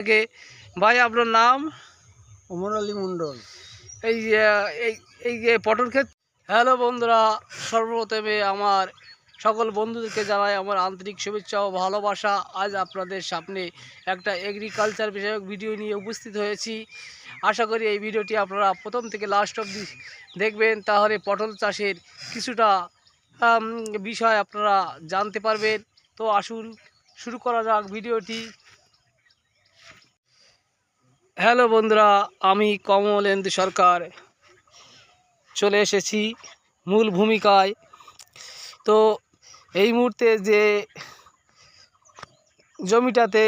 থেকে। ভাই আপনার নাম? অমর আলী মণ্ডল। এই যে, এই এই যে পটল ক্ষেত হ্যালো বন্ধুরা সর্বপ্রথমে আমার সকল বন্ধুদেরকে জানাই আমার আন্তরিক শুভেচ্ছা ও ভালোবাসা। আজ আপনাদের সামনে একটা এগ্রিকালচার বিষয়ক ভিডিও নিয়ে উপস্থিত হয়েছি। আশা করি এই ভিডিওটি আপনারা প্রথম থেকে লাস্ট অবধি দেখবেন। তাহলে পটল চাষের কিছুটা বিষয় আপনারা জানতে পারবেন। তো আসুন শুরু করা যাক ভিডিওটি হ্যালো বন্ধুরা, আমি কমলেন্দু সরকার। চলে এসেছি মূল ভূমিকায়। তো এই মুহূর্তে যে জমিটাতে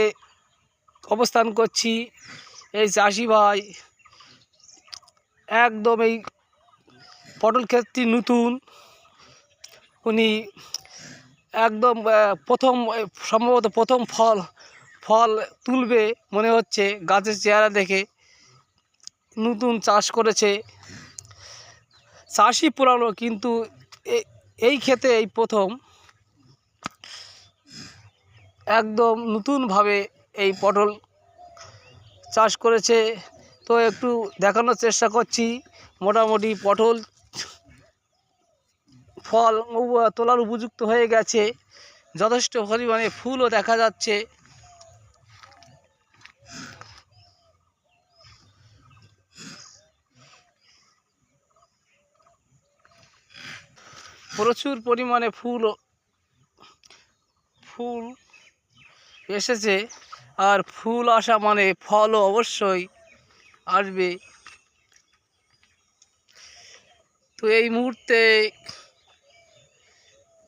অবস্থান করছি, এই চাষি ভাই একদম এই পটল ক্ষেতটি নতুন। উনি একদম প্রথম, সম্ভবত প্রথম ফল ফল তুলবে মনে হচ্ছে, গাছের চেহারা দেখে নতুন চাষ করেছে। চাষই পুরানো, কিন্তু এই ক্ষেতে এই প্রথম। একদম নতুনভাবে এই পটল চাষ করেছে। তো একটু দেখানোর চেষ্টা করছি, মোটামুটি পটল ফল তোলার উপযুক্ত হয়ে গেছে। যথেষ্ট পরিমাণে ফুলও দেখা যাচ্ছে। প্রচুর পরিমাণে ফুল ফুল এসেছে। আর ফুল আসা মানে ফলও অবশ্যই আসবে। তো এই মুহূর্তে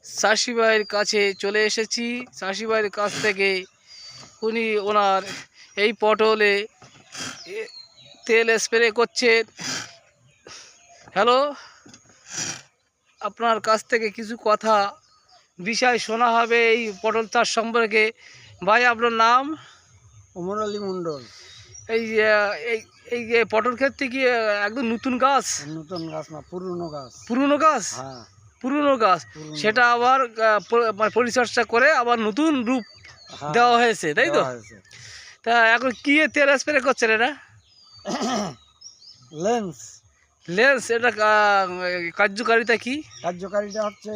চাষি ভাইয়ের কাছে চলে এসেছি। চাষি ভাইয়ের কাছ থেকে উনি ওনার এই পটলে তেল স্প্রে করছেন। হ্যালো? আপনার কাছ থেকে কিছু কথা বিষয় শোনা হবে এই পটল চাষ সম্পর্কে। ভাই আপনার নাম? অমর আলী মণ্ডল। এই যে, এই এই যে পটল ক্ষেত্রে কি একদম নতুন গাছ? নতুন গাছ না পুরনো গাছ। পুরনো গাছ? হ্যাঁ। পুরনো গাছ। সেটা আবার মানে পরিচর্যা করে আবার নতুন রূপ হ্যাঁ, দেওয়া হয়েছে তাই তো? হয়েছে। তা এখন কি তেল স্প্রে করছেন এটা লেন্স। লেন্স এটা কার্যকারিতা কি? কার্যকারিতা হচ্ছে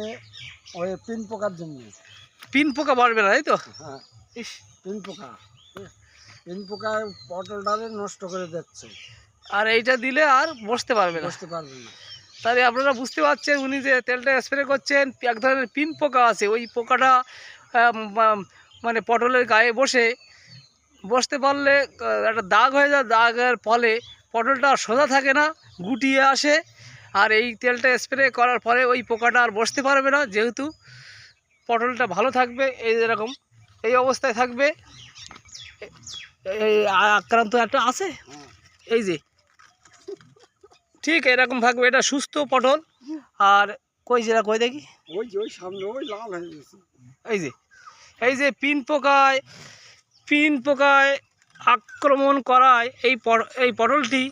ওই পিন পোকার জন্য। পিন পোকা বাড়বে না তাই তো? হ্যাঁ। ইস, পিন পোকা। পিন পোকা পটলটারে নষ্ট করে দিচ্ছে। আর এইটা দিলে আর বসতে পারবে না। বুঝতে পারবে না। তাহলে আপনারা বুঝতে পারছেন উনি যে তেলটা স্প্রে করছেন এক ধরনের পিন পোকা আছে। ওই পোকাটা মানে পটলের গায়ে বসে বসতে পারলে একটা দাগ হয়ে যায় দাগের ফলে পটলটা আর সোজা থাকে না গুটিয়ে আসে। আর এই তেলটা স্প্রে করার পরে ওই পোকাটা আর বসতে পারবে না যেহেতু পটলটা ভালো থাকবে এই যেরকম এই অবস্থায় থাকবে। এই আক্রান্ত একটা আছে। এই যে। ঠিক এরকম থাকবে এটা সুস্থ পটল। আর কই যেটা কই দেখি? ওই যে ওই সামনে ওই লাল হয়ে গেছে। এই যে এই যে পিন পোকায় পিন পোকায় আক্রমণ করায় এই এই পটলটি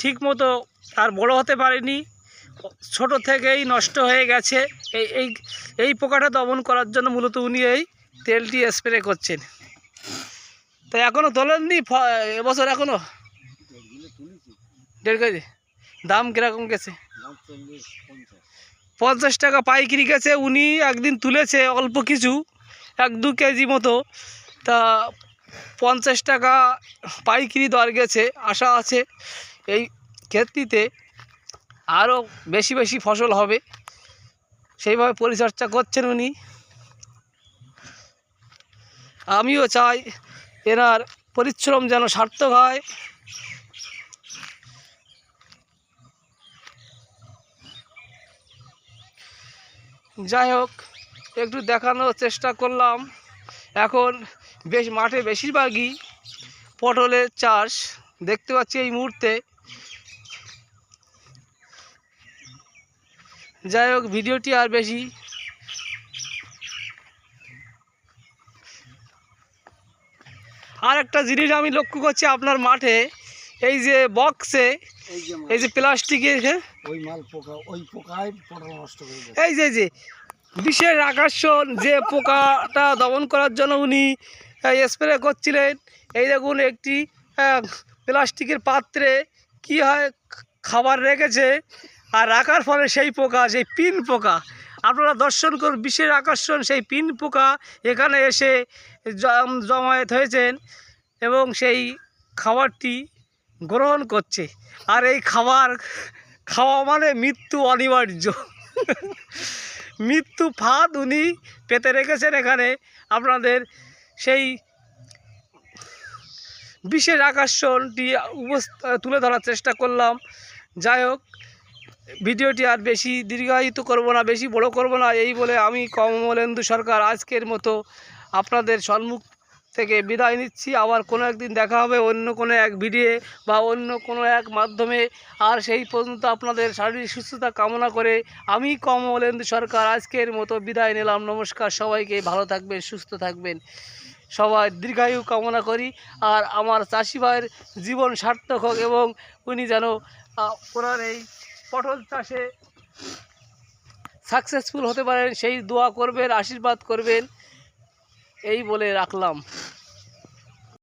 ঠিকমতো আর বড় হতে পারেনি। ছোট থেকেই নষ্ট হয়ে গেছে। এই এই এই পোকাটা দমন করার জন্য মূলত উনি এই তেলটি স্প্রে করছেন। তাই এখনও তোলেননি? এবছর এখনও দেড় কেজি? দাম কীরকম গেছে? পঞ্চাশ টাকা পাইকিরি গেছে। উনি একদিন তুলেছে অল্প কিছু, এক দু কেজি মতো। তা পঞ্চাশ টাকা পাইকারি দর গেছে, আশা আছে। এই ক্ষেত্রিতে আরও বেশি বেশি ফসল হবে। সেইভাবে পরিচর্যা করছেন উনি। আমিও চাই এনার পরিশ্রম যেন সার্থক হয়। যাই হোক, একটু দেখানোর চেষ্টা করলাম। এখন বেশ মাঠে বেশিরভাগই পটলের চাষ দেখতে পাচ্ছি এই মুহূর্তে। যাই হোক ভিডিওটি আর বেশি আর একটা জিনিস আমি লক্ষ্য করছি আপনার মাঠে এই যে বক্সে এই যে মাল, এই প্লাস্টিকের হ্যাঁ? ওই মাল পোকা ওই পোকায় পটল নষ্ট করে এই যে যে বিশেষ আকর্ষণ যে পোকাটা দমন করার জন্য উনি স্প্রে করছিলেন। এই দেখুন একটি প্লাস্টিকের পাত্রে কি হয়, খাবার রেখেছে। আর রাখার ফলে সেই পোকা, সেই পিন পোকা। আপনারা দর্শন করুন, বিশেষ আকর্ষণ, সেই পিন পোকা এখানে এসে জম- জমায়েত হয়েছেন এবং সেই খাবারটি গ্রহণ করছে। আর এই খাবার খাওয়া মানে মৃত্যু অনিবার্য। মৃত্যু ফাঁদ উনি পেতে রেখেছেন এখানে। আপনাদের সেই বিশেষ আকর্ষণটি তুলে ধরার চেষ্টা করলাম। যাই হোক, ভিডিওটি আর বেশি দীর্ঘায়িত করব না, বেশি বড় করব না, এই বলে আমি কমলেন্দু সরকার আজকের মতো আপনাদের সম্মুখ থেকে বিদায় নিচ্ছি। আবার কোনো একদিন দেখা হবে অন্য কোনো এক ভিডিও বা অন্য কোনো এক মাধ্যমে। আর সেই পর্যন্ত আপনাদের শারীরিক সুস্থতা কামনা করে আমি কমলেন্দু সরকার আজকের মতো বিদায় নিলাম। নমস্কার সবাইকে, ভালো থাকবেন, সুস্থ থাকবেন। সবাই দীর্ঘায়ু কামনা করি আর আমার চাষি ভাইয়ের জীবন সার্থক হোক এবং উনি যেন ওনার এই পটল চাষে সাকসেসফুল হতে পারেন, সেই দোয়া করবেন, আশীর্বাদ করবেন, এই বলে রাখলাম।